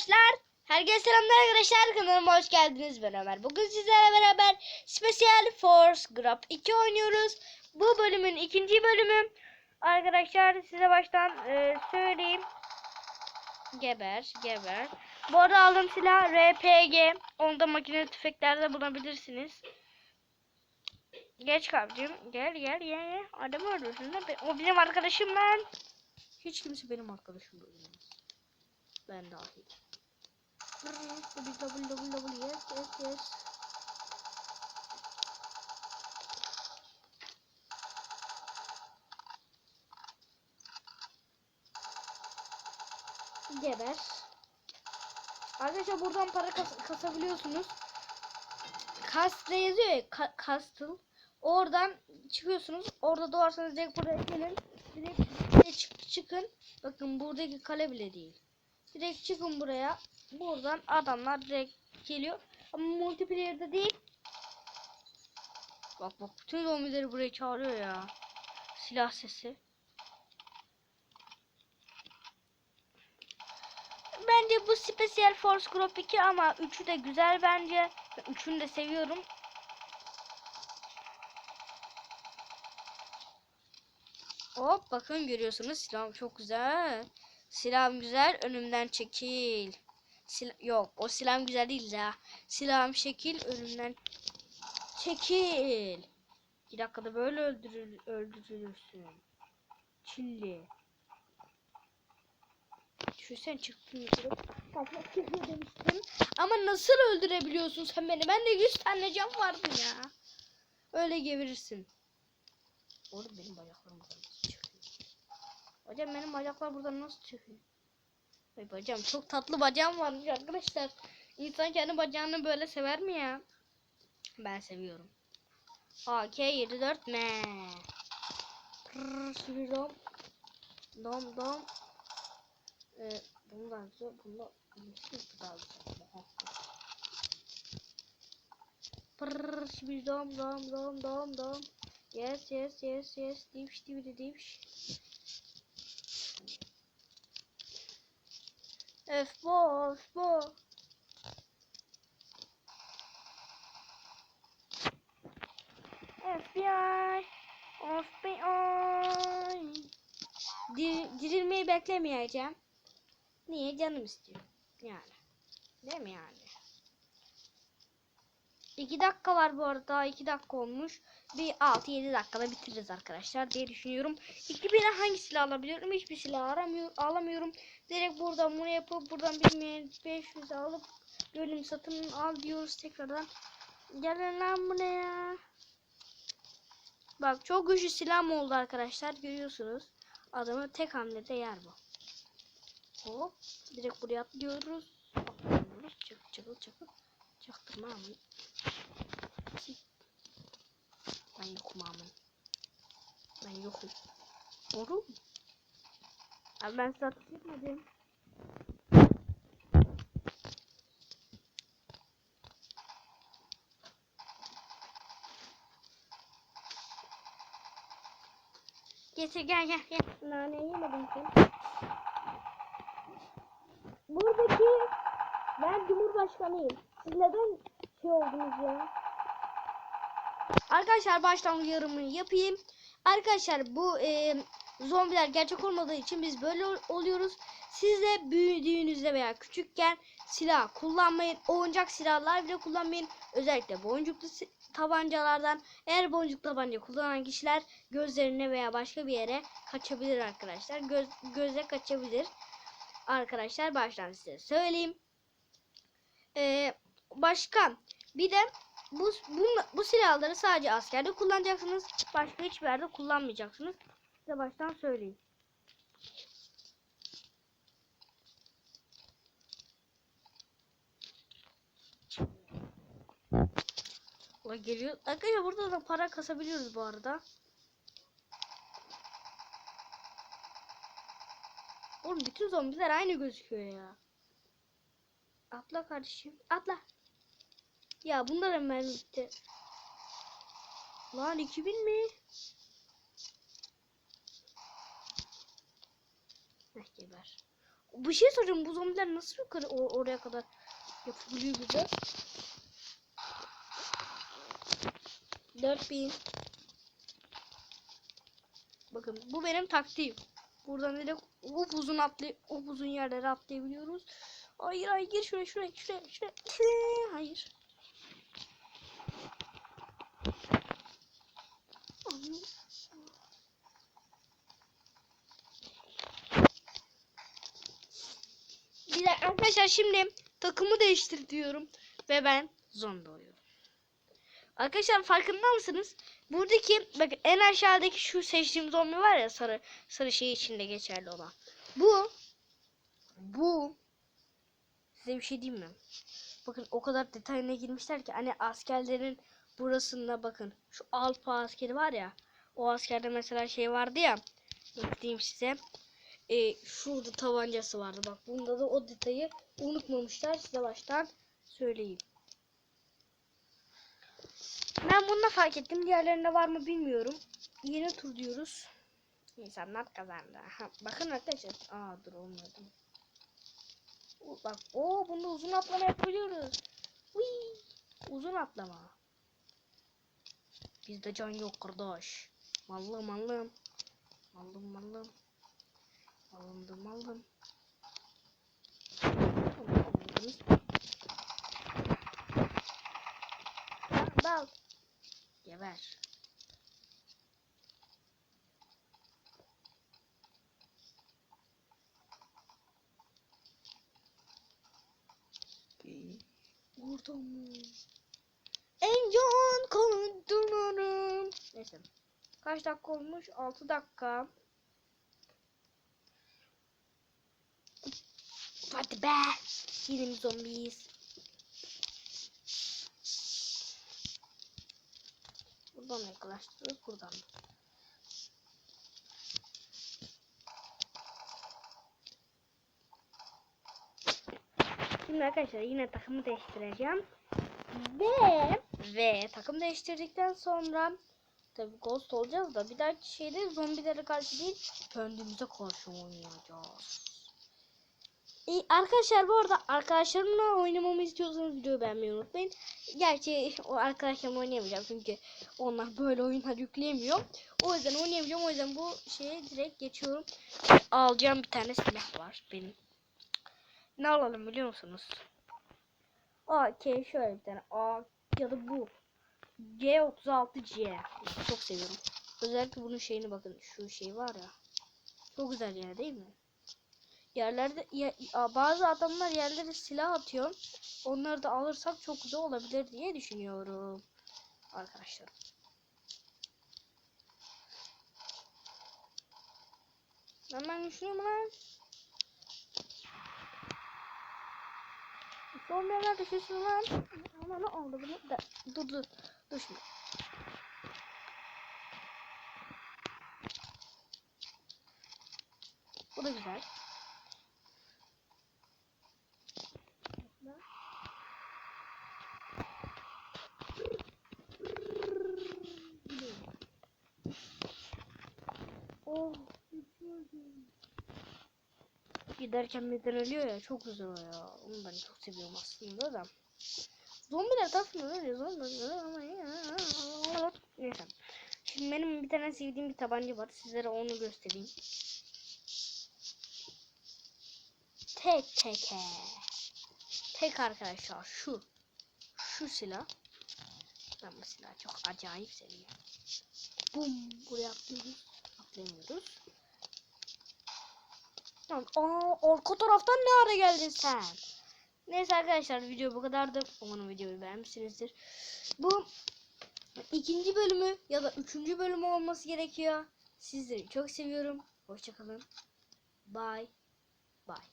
arkadaşlar. Herkese selamlar arkadaşlar. Kanalıma hoş geldiniz. Ben Ömer. Bugün sizlerle beraber Special Force Group 2 oynuyoruz. Bu bölümün ikinci bölümü. Arkadaşlar size baştan e, söyleyeyim. Geber, geber. Bu arada aldığım silah RPG. Onu da makine tüfeklerde bulabilirsiniz. Geç kapcım. Gel gel gel. Adamı öldürsün. O benim arkadaşım lan. Hiç kimse benim arkadaşım öldürmez. Ben dahil. Double double double double yes yes yes. Geber. Arkadaşlar buradan para kas kasabiliyorsunuz. Castle yazıyor ya ka Castle. Oradan çıkıyorsunuz. Orada doğarsanız direkt buraya gelin. Direkt buraya çık çıkın. Bakın buradaki kale bile değil. Direkt çıkın buraya. Buradan adamlar direkt geliyor. Ama multiplayer'de değil. Bak bak bütün zombileri buraya çağırıyor ya. Silah sesi. Bence bu Special Force Group 2 ama 3'ü de güzel bence. 3'ünü de seviyorum. Hop bakın görüyorsunuz silahım çok güzel. Silahım güzel önümden çekil. Sil yok o silahım güzel değil ya. Silahım şekil önümden çekil. Bir dakikada böyle öldürül öldürülürsün. Çilli. Şu sen çıktın yukarı. Kafana çıkıyor demiştim. Ama nasıl öldürebiliyorsun sen beni? Bende 100 tane can vardı ya. Öyle geverirsin. Oğlum benim bacaklarım buradan nasıl çıkıyor? Hocam benim bacaklar buradan nasıl çıkıyor? Ay bacağım çok tatlı bacağım varmış arkadaşlar. İnsan kendi bacağını böyle sever mi ya? Ben seviyorum. AK-74 M. Dom. Dom dom. Ee, bundan sonra bunda ilişkisi daha güzel. Dom dom dom dom dom. Yes yes yes yes. Dipş dipş dipş. F4, F4. FBI, FBI. Dir dirilmeyi beklemeyeceğim. Niye? Canım istiyor. Yani. Değil mi yani? 2 dakika var bu arada. Daha 2 dakika olmuş. Bir 6-7 dakikada bitiririz arkadaşlar diye düşünüyorum. 2000'e hangi silah alabiliyorum? Hiçbir silah aramıyor, alamıyorum. Direkt buradan bunu yapıp buradan bilmeyen 500 alıp bölüm satın al diyoruz tekrardan. Gelin lan buraya. Bak çok güçlü silahım oldu arkadaşlar. Görüyorsunuz. Adamı tek hamlede yer bu. Hop. Direkt buraya atlıyoruz. Atlıyoruz. Çık çıkıl çıkıl. Çaktırma ama. Ben yokum aman. Ben yokum. Doğru mu? Abi ben size ateş etmedim. Getir gel gel gel. Nane yemedim ki. Buradaki ben Cumhurbaşkanıyım. Siz neden şey oldunuz ya? Arkadaşlar baştan uyarımı yapayım. Arkadaşlar bu e, zombiler gerçek olmadığı için biz böyle ol- oluyoruz. Siz de büyüdüğünüzde veya küçükken silah kullanmayın. Oyuncak silahlar bile kullanmayın. Özellikle boncuklu tabancalardan. Eğer boncuk tabanca kullanan kişiler gözlerine veya başka bir yere kaçabilir arkadaşlar. Göz, göze kaçabilir. Arkadaşlar baştan size söyleyeyim. Ee, başka bir de bu, bu, bu silahları sadece askerde kullanacaksınız. Başka hiçbir yerde kullanmayacaksınız. Size baştan söyleyeyim. O geliyor. Arkadaşlar burada da para kasabiliyoruz bu arada. Oğlum bütün zombiler aynı gözüküyor ya. Atla kardeşim. Atla. Ya bunların mermi bitti. Lan 2000 mi? Heh geber. Bir şey soracağım bu zombiler nasıl yukarı o- oraya kadar yapabiliyor bize? 4000 Bakın bu benim taktiğim. Buradan direkt upuzun atlay upuzun yerlere atlayabiliyoruz. Hayır hayır gir şuraya şuraya şuraya şuraya. Hayır. Bir de arkadaşlar şimdi takımı değiştir diyorum ve ben zombi oluyorum. Arkadaşlar farkında mısınız? Buradaki bakın en aşağıdaki şu seçtiğim zombi var ya sarı sarı şey içinde geçerli olan. Bu bu size bir şey diyeyim mi? Bakın o kadar detayına girmişler ki hani askerlerin burasında bakın şu Alpa askeri var ya o askerde mesela şey vardı ya diyeyim size e, şurada tabancası vardı bak bunda da o detayı unutmamışlar size baştan söyleyeyim. Ben bunu da fark ettim. Diğerlerinde var mı bilmiyorum. Yeni tur diyoruz. İnsanlar kazandı. Ha, bakın arkadaşlar. Aa dur olmadı. Bak o bunda uzun atlama yapabiliyoruz. Whee! Uzun atlama. Bizde can yok kardeş. Mallım mallım. Mallım mallım. Aldınız. Dal, Dal. Geber. Orada mı? En can kanıtlarım. Neyse. Kaç dakika olmuş? 6 dakika. Hadi be. Mi zombiyiz? Buradan yaklaştırıyoruz. Buradan. Şimdi arkadaşlar yine takımı değiştireceğim. Ve ve takım değiştirdikten sonra tabi ghost olacağız da bir dahaki şeyde zombilere karşı değil kendimize karşı oynayacağız. İyi, arkadaşlar bu arada arkadaşlarımla oynamamı istiyorsanız videoyu beğenmeyi unutmayın. Gerçi o arkadaşlarımla oynayamayacağım çünkü onlar böyle oyunlar yükleyemiyor. O yüzden oynayamayacağım. O yüzden bu şeye direkt geçiyorum. Alacağım bir tane silah var benim. Ne alalım biliyor musunuz? AK şöyle bir tane A ya da bu. G36C. Çok seviyorum. Özellikle bunun şeyini bakın. Şu şey var ya. Çok güzel yer değil mi? Yerlerde ya- bazı adamlar yerlere silah atıyor. Onları da alırsak çok güzel olabilir diye düşünüyorum. Arkadaşlar. Hemen düşünüyorum lan. Sormayanlar düşünsün lan. Ne oldu bunu da. Dur dur. Dur şimdi. Bu da güzel. Oh, Giderken birden ölüyor ya çok güzel o ya. Onu ben çok seviyorum aslında da. Zombiler aslında öyle zombiler ama ya. Neyse. Şimdi benim bir tane sevdiğim bir tabanca var. Sizlere onu göstereyim. Tek teke. Tek arkadaşlar şu. Şu silah. Ben bu silahı çok acayip seviyorum. Bum buraya atlıyoruz. Atlayamıyoruz. Lan aa arka taraftan ne ara geldin sen? Neyse arkadaşlar video bu kadardı. Umarım videoyu beğenmişsinizdir. Bu ikinci bölümü ya da üçüncü bölümü olması gerekiyor. Sizleri çok seviyorum. Hoşçakalın. Bye. Bye.